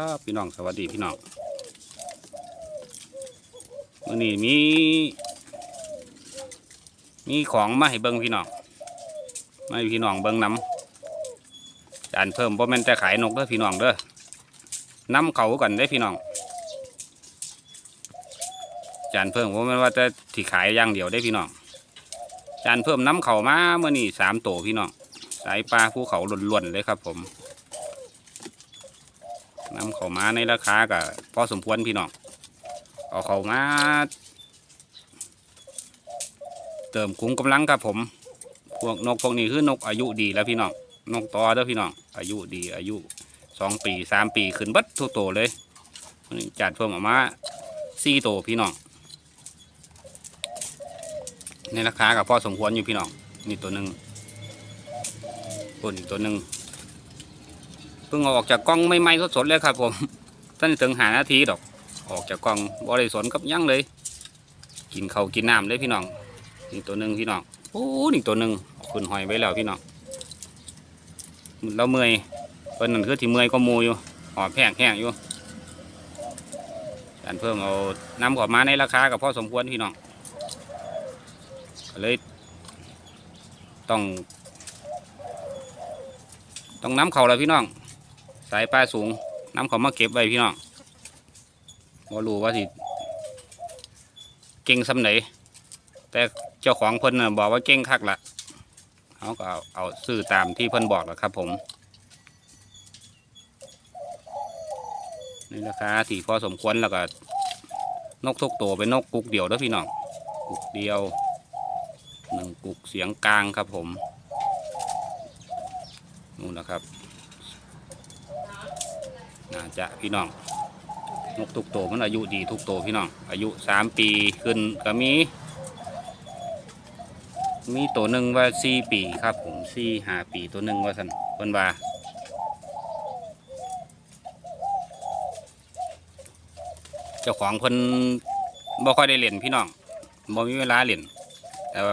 ับพี่น้องสวัสดีพี่น้องวันนี้มี มีของมาให้เบิ้งพี่น้องมาให้พี่น้องเบิ้งน้ำจานเพิ่มเพราะมันจะขายนกเด้อพี่น้องเด้อน้ำเขาก่อนได้พี่น้องจานเพิ่มเพราะมันว่าจะที่ขายอย่างเดียวได้พี่น้องจานเพิ่มน้ำเขามาเมื่อนี่สามโตพี่น้องสายปลาภูเขาล้วนๆเลยครับผม นำเขามาในราคาก็พอสมควรพี่น้องเอาเขามา เติมคุ้มกำลังครับผม พวกนกพวกนี้คือนกอายุดีแล้วพี่น้องนกตอเด้อพี่น้องอายุดีอายุสองปีสามปีขึ้นบัดทุกโตเลยจัดเพิ่มออกมาสี่โตพี่น้องในราคากับพอสมควรอยู่พี่น้องนี่ตัวหนึ่งคนอีกตัวหนึ่ง พิ่งออกจากกล้องไม่ไม่สดๆเลยครับผมท่านถึงหานาทีดอก ออกจากกล้องบริสนกับยั่งเลย กินเขากินน้ำเลยพี่น้องนี่ตัวหนึ่งพี่น้องโอ้นี่ตัวหนึ่งขึ้นหอยไว้แล้วพี่น้องเราเมื่อยเพิ่นนั่นคือที่เมื่อยก็มูอยู่หอบแห้งแห้งอยู่การเพิ่มเอาน้ำขอมาในราคากับพอสมควรพี่น้องเลยต้อง ต้องน้ำเขาแล้วพี่น้อง สายปลาสูงน้ำเขามาเก็บไว้พี่น้องว่ารู้ว่าสิเก่งสำไหนแต่เจ้าของเพิ่นบอกว่าเก่งคักละเขาก็เอาเอาซื้อตามที่เพิ่นบอกแหละครับผมนี่ราคาที่พอสมควรแล้วก็นกทุกตัวเป็นนกกุกเดียวเด้อพี่น้องกุกเดียวหนึ่งกุกเสียงกลางครับผมนู่นนะครับ น่าจะพี่น้องนกทุกตัวมันอายุดีทุกตัวพี่น้อง อายุสามปีขึ้นก็มี มีตัวหนึ่งว่าสี่ปีครับผมสี่ห้าปีตัวหนึ่งว่าสันเพิ่นว่าเจ้าของเพิ่นบ่ค่อยได้เล่นพี่น้องบ่มีเวลาเล่นแต่ว่า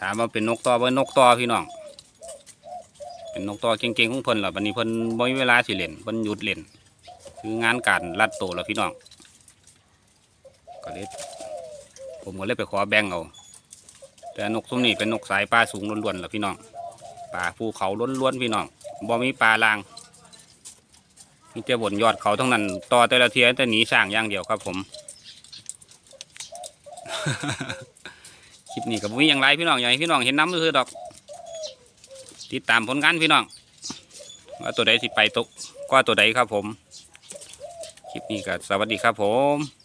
ถามว่าเป็นนกต่อเป็นนกต่อพี่น้อง เป็นนกต่อเก่งๆของเพิ่นล่ะบัดนี้เพิ่นบ่มีเวลาสิเล่นเพิ่นหยุดเล่นคืองานการรัดโตแล้วพี่น้องก็เลยผมก็เลยไปขอแบ่งเอาแต่นกซุ้มนี้เป็นนกสายปลาสูงล้วนๆล่ะพี่น้องปลาภูเขาล้วนๆพี่น้องบ่มีปลาลางมีแต่บนยอดเขาทั้งนั้น ต่อแต่ละเทียแต่หนีสร้างอย่างเดียวครับผม คลิปนี้ก็บ่มีอย่างไรพี่น้องอยากให้พี่น้องเห็นน้ำก็คือดอก ติดตามผลงานพี่น้องว่าตัวใดสิไปตกก็ตัวใดครับผม คลิปนี้ก็สวัสดีครับผม